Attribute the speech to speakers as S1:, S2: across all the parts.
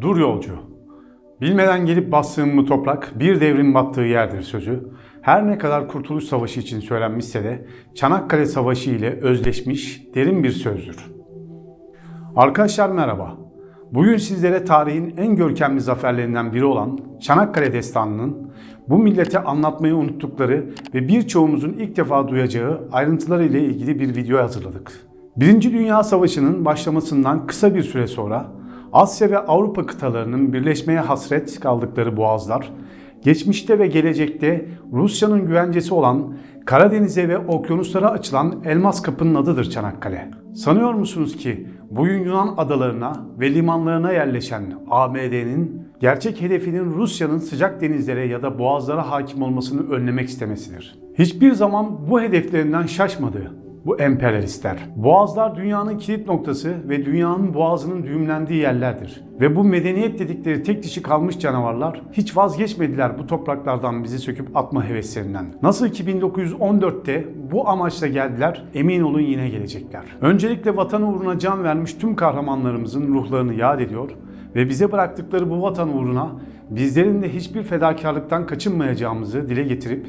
S1: Dur yolcu. Bilmeden gelip bastığın bu toprak bir devrin battığı yerdir sözü. Her ne kadar Kurtuluş Savaşı için söylenmişse de Çanakkale Savaşı ile özleşmiş derin bir sözdür. Arkadaşlar merhaba. Bugün sizlere tarihin en görkemli zaferlerinden biri olan Çanakkale Destanı'nın bu millete anlatmayı unuttukları ve birçoğumuzun ilk defa duyacağı ayrıntıları ile ilgili bir video hazırladık. Birinci Dünya Savaşı'nın başlamasından kısa bir süre sonra Asya ve Avrupa kıtalarının birleşmeye hasret kaldıkları boğazlar, geçmişte ve gelecekte Rusya'nın güvencesi olan Karadeniz'e ve okyanuslara açılan elmas kapının adıdır Çanakkale. Sanıyor musunuz ki bugün Yunan adalarına ve limanlarına yerleşen ABD'nin gerçek hedefinin Rusya'nın sıcak denizlere ya da boğazlara hakim olmasını önlemek istemesidir. Hiçbir zaman bu hedeflerinden şaşmadı bu emperyalistler. Boğazlar dünyanın kilit noktası ve dünyanın boğazının düğümlendiği yerlerdir. Ve bu medeniyet dedikleri tek dişi kalmış canavarlar hiç vazgeçmediler bu topraklardan bizi söküp atma heveslerinden. Nasıl ki 1914'te bu amaçla geldiler, emin olun yine gelecekler. Öncelikle vatan uğruna can vermiş tüm kahramanlarımızın ruhlarını yad ediyor ve bize bıraktıkları bu vatan uğruna bizlerin de hiçbir fedakarlıktan kaçınmayacağımızı dile getirip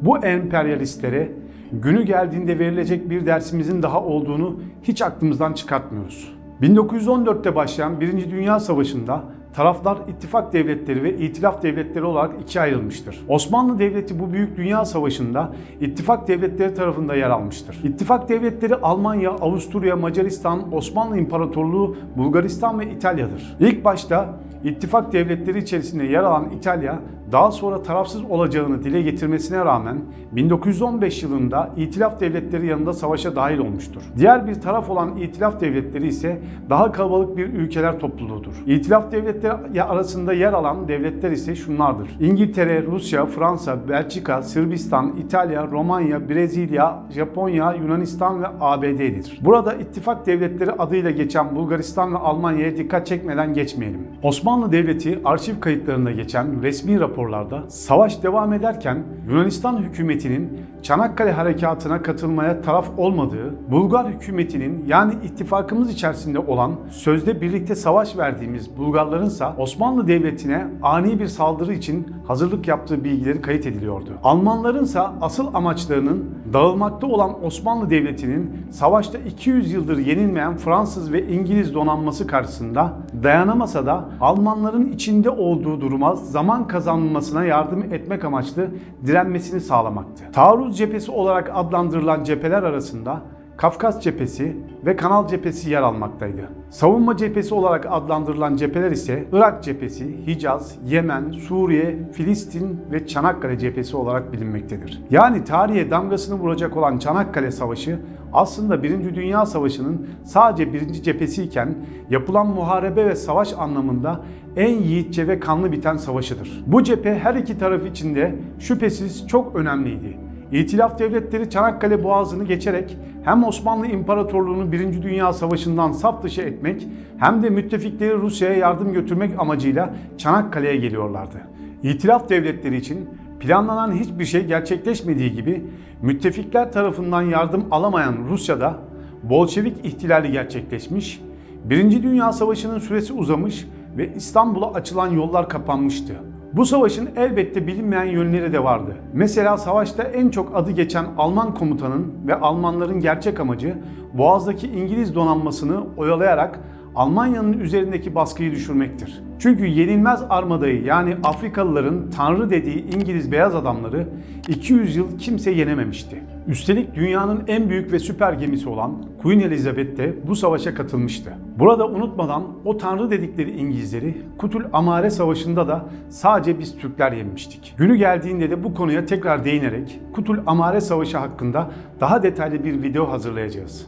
S1: bu emperyalistlere günü geldiğinde verilecek bir dersimizin daha olduğunu hiç aklımızdan çıkartmıyoruz. 1914'te başlayan Birinci Dünya Savaşı'nda taraflar ittifak devletleri ve itilaf devletleri olarak ikiye ayrılmıştır. Osmanlı Devleti bu büyük dünya savaşında ittifak devletleri tarafında yer almıştır. İttifak devletleri Almanya, Avusturya, Macaristan, Osmanlı İmparatorluğu, Bulgaristan ve İtalya'dır. İlk başta ittifak devletleri içerisinde yer alan İtalya daha sonra tarafsız olacağını dile getirmesine rağmen 1915 yılında İtilaf devletleri yanında savaşa dahil olmuştur. Diğer bir taraf olan İtilaf devletleri ise daha kalabalık bir ülkeler topluluğudur. İtilaf devletleri arasında yer alan devletler ise şunlardır. İngiltere, Rusya, Fransa, Belçika, Sırbistan, İtalya, Romanya, Brezilya, Japonya, Yunanistan ve ABD'dir. Burada ittifak devletleri adıyla geçen Bulgaristan ve Almanya'ya dikkat çekmeden geçmeyelim. Osmanlı Devleti arşiv kayıtlarında geçen resmi raporlarda savaş devam ederken Yunanistan hükümetinin Çanakkale harekatına katılmaya taraf olmadığı, Bulgar hükümetinin yani ittifakımız içerisinde olan sözde birlikte savaş verdiğimiz Bulgarlarınsa Osmanlı Devleti'ne ani bir saldırı için hazırlık yaptığı bilgileri kayıt ediliyordu. Almanlarınsa asıl amaçlarının dağılmakta olan Osmanlı Devleti'nin savaşta 200 yıldır yenilmeyen Fransız ve İngiliz donanması karşısında dayanamasa da Almanların içinde olduğu duruma zaman kazanılmasına yardım etmek amaçlı direnmesini sağlamaktı. Taarruz cephesi olarak adlandırılan cepheler arasında Kafkas cephesi ve Kanal cephesi yer almaktaydı. Savunma cephesi olarak adlandırılan cepheler ise Irak cephesi, Hicaz, Yemen, Suriye, Filistin ve Çanakkale cephesi olarak bilinmektedir. Yani tarihe damgasını vuracak olan Çanakkale Savaşı aslında Birinci Dünya Savaşı'nın sadece birinci cephesiyken yapılan muharebe ve savaş anlamında en yiğitçe ve kanlı biten savaşıdır. Bu cephe her iki taraf için de şüphesiz çok önemliydi. İtilaf devletleri Çanakkale Boğazı'nı geçerek hem Osmanlı İmparatorluğu'nu 1. Dünya Savaşı'ndan saf dışı etmek hem de müttefikleri Rusya'ya yardım götürmek amacıyla Çanakkale'ye geliyorlardı. İtilaf devletleri için planlanan hiçbir şey gerçekleşmediği gibi müttefikler tarafından yardım alamayan Rusya'da Bolşevik ihtilali gerçekleşmiş, 1. Dünya Savaşı'nın süresi uzamış ve İstanbul'a açılan yollar kapanmıştı. Bu savaşın elbette bilinmeyen yönleri de vardı. Mesela savaşta en çok adı geçen Alman komutanın ve Almanların gerçek amacı Boğaz'daki İngiliz donanmasını oyalayarak Almanya'nın üzerindeki baskıyı düşürmektir. Çünkü yenilmez armadayı yani Afrikalıların tanrı dediği İngiliz beyaz adamları 200 yıl kimse yenememişti. Üstelik dünyanın en büyük ve süper gemisi olan Queen Elizabeth de bu savaşa katılmıştı. Burada unutmadan o tanrı dedikleri İngilizleri Kutul Amare Savaşı'nda da sadece biz Türkler yenmiştik. Günü geldiğinde de bu konuya tekrar değinerek Kutul Amare Savaşı hakkında daha detaylı bir video hazırlayacağız.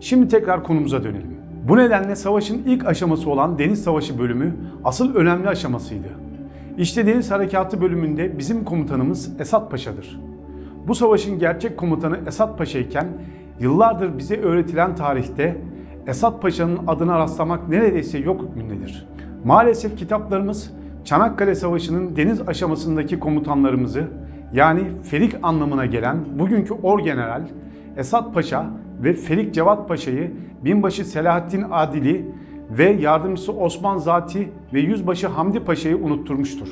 S1: Şimdi tekrar konumuza dönelim. Bu nedenle savaşın ilk aşaması olan Deniz Savaşı bölümü asıl önemli aşamasıydı. İşte Deniz Harekatı bölümünde bizim komutanımız Esat Paşa'dır. Bu savaşın gerçek komutanı Esat Paşa iken yıllardır bize öğretilen tarihte Esat Paşa'nın adına rastlamak neredeyse yok hükmündedir. Maalesef kitaplarımız Çanakkale Savaşı'nın deniz aşamasındaki komutanlarımızı yani Ferik anlamına gelen bugünkü Orgeneral Esat Paşa ve Ferik Cevat Paşa'yı binbaşı Selahattin Adili ve yardımcısı Osman Zati ve Yüzbaşı Hamdi Paşa'yı unutturmuştur.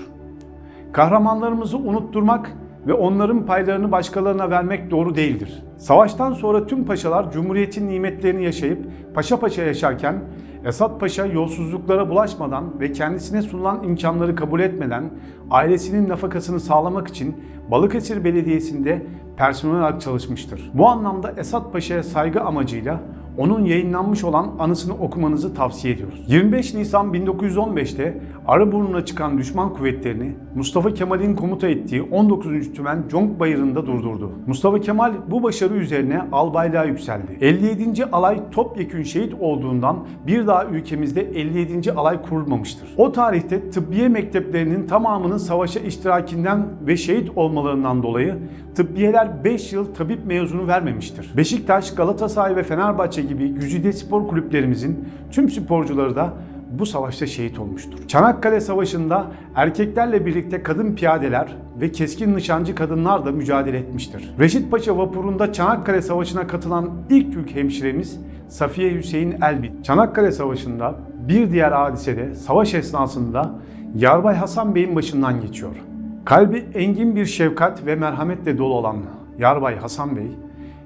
S1: Kahramanlarımızı unutturmak ve onların paylarını başkalarına vermek doğru değildir. Savaştan sonra tüm paşalar Cumhuriyet'in nimetlerini yaşayıp paşa paşa yaşarken Esat Paşa yolsuzluklara bulaşmadan ve kendisine sunulan imkanları kabul etmeden ailesinin nafakasını sağlamak için Balıkesir Belediyesi'nde personel olarak çalışmıştır. Bu anlamda Esat Paşa'ya saygı amacıyla onun yayınlanmış olan anısını okumanızı tavsiye ediyoruz. 25 Nisan 1915'te Arıburnu'na çıkan düşman kuvvetlerini Mustafa Kemal'in komuta ettiği 19. Tümen Conk Bayırı'nda durdurdu. Mustafa Kemal bu başarı üzerine albaylığa yükseldi. 57. alay topyekün şehit olduğundan bir daha ülkemizde 57. alay kurulmamıştır. O tarihte tıbbiye mekteplerinin tamamının savaşa iştirakinden ve şehit olmalarından dolayı tıbbiyeler 5 yıl tabip mezunu vermemiştir. Beşiktaş, Galatasaray ve Fenerbahçe gibi güzide spor kulüplerimizin tüm sporcuları da bu savaşta şehit olmuştur. Çanakkale Savaşı'nda erkeklerle birlikte kadın piyadeler ve keskin nişancı kadınlar da mücadele etmiştir. Reşit Paşa vapurunda Çanakkale Savaşı'na katılan ilk Türk hemşiremiz Safiye Hüseyin Elbit. Çanakkale Savaşı'nda bir diğer hadisede savaş esnasında Yarbay Hasan Bey'in başından geçiyor. Kalbi engin bir şefkat ve merhametle dolu olan Yarbay Hasan Bey,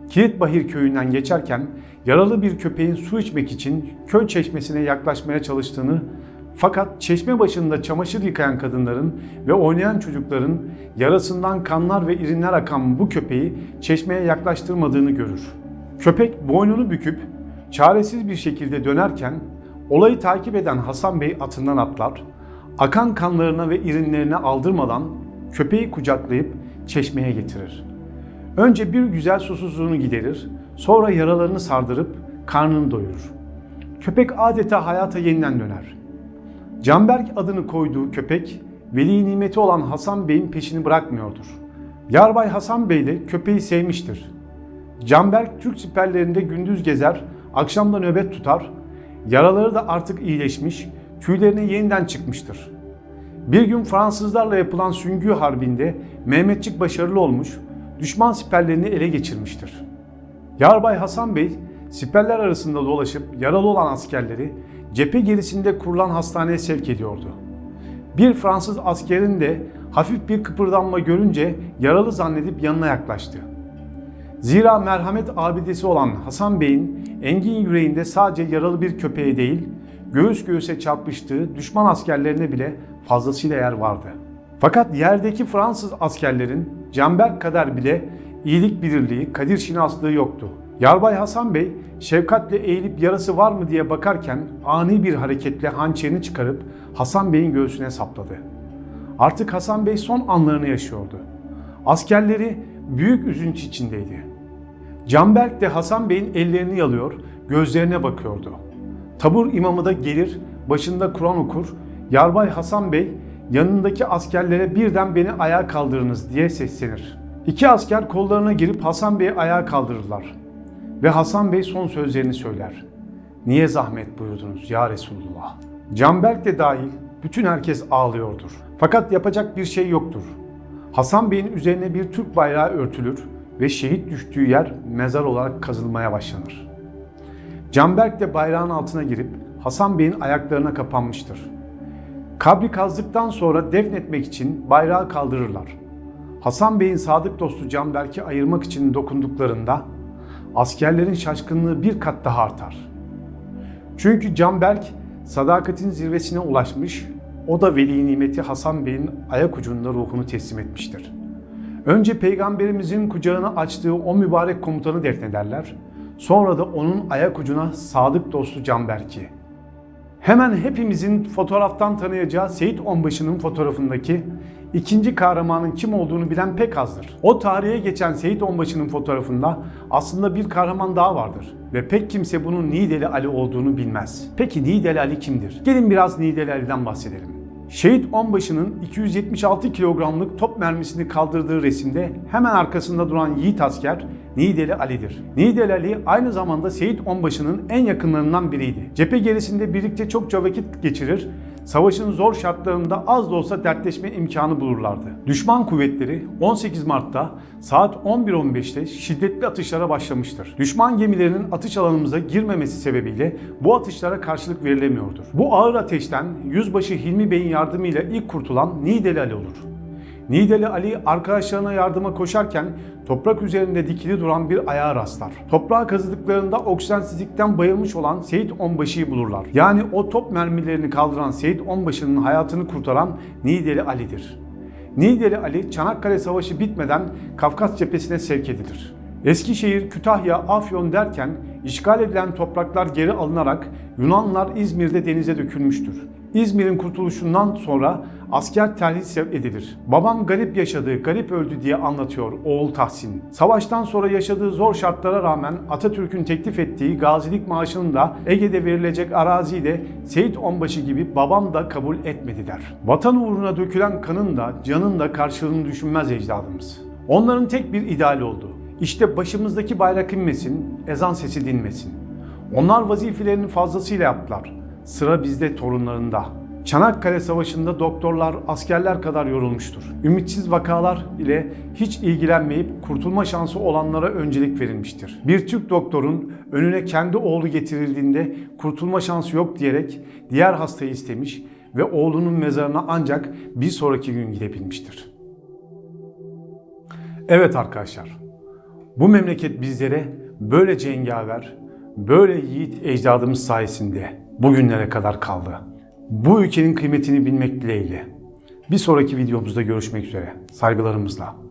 S1: Kilitbahir köyünden geçerken yaralı bir köpeğin su içmek için köy çeşmesine yaklaşmaya çalıştığını fakat çeşme başında çamaşır yıkayan kadınların ve oynayan çocukların yarasından kanlar ve irinler akan bu köpeği çeşmeye yaklaştırmadığını görür. Köpek boynunu büküp çaresiz bir şekilde dönerken olayı takip eden Hasan Bey atından atlar, akan kanlarına ve irinlerine aldırmadan köpeği kucaklayıp çeşmeye getirir. Önce bir güzel susuzluğunu giderir, sonra yaralarını sardırıp karnını doyurur. Köpek adeta hayata yeniden döner. Canberk adını koyduğu köpek, veli nimeti olan Hasan Bey'in peşini bırakmıyordur. Yarbay Hasan Bey de köpeği sevmiştir. Canberk Türk siperlerinde gündüz gezer, akşamda nöbet tutar, yaraları da artık iyileşmiş, tüylerine yeniden çıkmıştır. Bir gün Fransızlarla yapılan Süngü Harbi'nde Mehmetçik başarılı olmuş, düşman siperlerini ele geçirmiştir. Yarbay Hasan Bey, siperler arasında dolaşıp yaralı olan askerleri cephe gerisinde kurulan hastaneye sevk ediyordu. Bir Fransız askerin de hafif bir kıpırdanma görünce yaralı zannedip yanına yaklaştı. Zira merhamet abidesi olan Hasan Bey'in engin yüreğinde sadece yaralı bir köpeğe değil, göğüs göğüse çarpıştığı düşman askerlerine bile fazlasıyla yer vardı. Fakat yerdeki Fransız askerlerin Canberk kadar bile iyilik bilirliği, kadir şinaslığı yoktu. Yarbay Hasan Bey şefkatle eğilip yarası var mı diye bakarken ani bir hareketle hançerini çıkarıp Hasan Bey'in göğsüne sapladı. Artık Hasan Bey son anlarını yaşıyordu. Askerleri büyük üzüntü içindeydi. Canberk de Hasan Bey'in ellerini yalıyor, gözlerine bakıyordu. Tabur imamı da gelir, başında Kur'an okur. Yarbay Hasan Bey yanındaki askerlere birden beni ayağa kaldırınız diye seslenir. İki asker kollarına girip Hasan Bey'i ayağa kaldırırlar. Ve Hasan Bey son sözlerini söyler. Niye zahmet buyurdunuz ya Resulullah? Canberk de dahil bütün herkes ağlıyordur. Fakat yapacak bir şey yoktur. Hasan Bey'in üzerine bir Türk bayrağı örtülür ve şehit düştüğü yer mezar olarak kazılmaya başlanır. Canberk de bayrağın altına girip Hasan Bey'in ayaklarına kapanmıştır. Kabri kazdıktan sonra defnetmek için bayrağı kaldırırlar. Hasan Bey'in sadık dostu Canberk'i ayırmak için dokunduklarında askerlerin şaşkınlığı bir kat daha artar. Çünkü Canberk sadakatin zirvesine ulaşmış, o da veli nimeti Hasan Bey'in ayak ucunda ruhunu teslim etmiştir. Önce peygamberimizin kucağını açtığı o mübarek komutanı defnederler, sonra da onun ayak ucuna sadık dostu Canberk'i. Hemen hepimizin fotoğraftan tanıyacağı Seyit Onbaşı'nın fotoğrafındaki ikinci kahramanın kim olduğunu bilen pek azdır. O tarihe geçen Seyit Onbaşı'nın fotoğrafında aslında bir kahraman daha vardır ve pek kimse bunun Nideli Ali olduğunu bilmez. Peki Nideli Ali kimdir? Gelin biraz Nideli Ali'den bahsedelim. Şehit Onbaşı'nın 276 kilogramlık top mermisini kaldırdığı resimde hemen arkasında duran yiğit asker Nideli Ali'dir. Nideli Ali aynı zamanda Seyit Onbaşı'nın en yakınlarından biriydi. Cephe gerisinde birlikte çokça vakit geçirir, savaşın zor şartlarında az da olsa dertleşme imkanı bulurlardı. Düşman kuvvetleri 18 Mart'ta saat 11.15'te şiddetli atışlara başlamıştır. Düşman gemilerinin atış alanımıza girmemesi sebebiyle bu atışlara karşılık verilemiyordur. Bu ağır ateşten Yüzbaşı Hilmi Bey'in yardımıyla ilk kurtulan Nideli Ali olur. Nideli Ali arkadaşlarına yardıma koşarken toprak üzerinde dikili duran bir ayağa rastlar. Toprağa kazıdıklarında oksijensizlikten bayılmış olan Seyit Onbaşı'yı bulurlar. Yani o top mermilerini kaldıran Seyit Onbaşı'nın hayatını kurtaran Nideli Ali'dir. Nideli Ali Çanakkale Savaşı bitmeden Kafkas cephesine sevk edilir. Eskişehir, Kütahya, Afyon derken işgal edilen topraklar geri alınarak Yunanlar İzmir'de denize dökülmüştür. İzmir'in kurtuluşundan sonra asker terhis edilir. Babam garip yaşadı, garip öldü diye anlatıyor oğul Tahsin. Savaştan sonra yaşadığı zor şartlara rağmen Atatürk'ün teklif ettiği gazilik maaşını da Ege'de verilecek araziyi de Seyit Onbaşı gibi babam da kabul etmedi der. Vatan uğruna dökülen kanın da canın da karşılığını düşünmez ecdadımız. Onların tek bir ideali oldu. İşte başımızdaki bayrak inmesin, ezan sesi dinmesin. Onlar vazifelerini fazlasıyla yaptılar. Sıra bizde torunlarında. Çanakkale Savaşı'nda doktorlar askerler kadar yorulmuştur. Ümitsiz vakalar ile hiç ilgilenmeyip kurtulma şansı olanlara öncelik verilmiştir. Bir Türk doktorun önüne kendi oğlu getirildiğinde kurtulma şansı yok diyerek diğer hastayı istemiş ve oğlunun mezarına ancak bir sonraki gün gidebilmiştir. Evet arkadaşlar, bu memleket bizlere böyle cengaver, böyle yiğit ecdadımız sayesinde bugünlere kadar kaldı. Bu ülkenin kıymetini bilmek dileğiyle. Bir sonraki videomuzda görüşmek üzere. Saygılarımızla.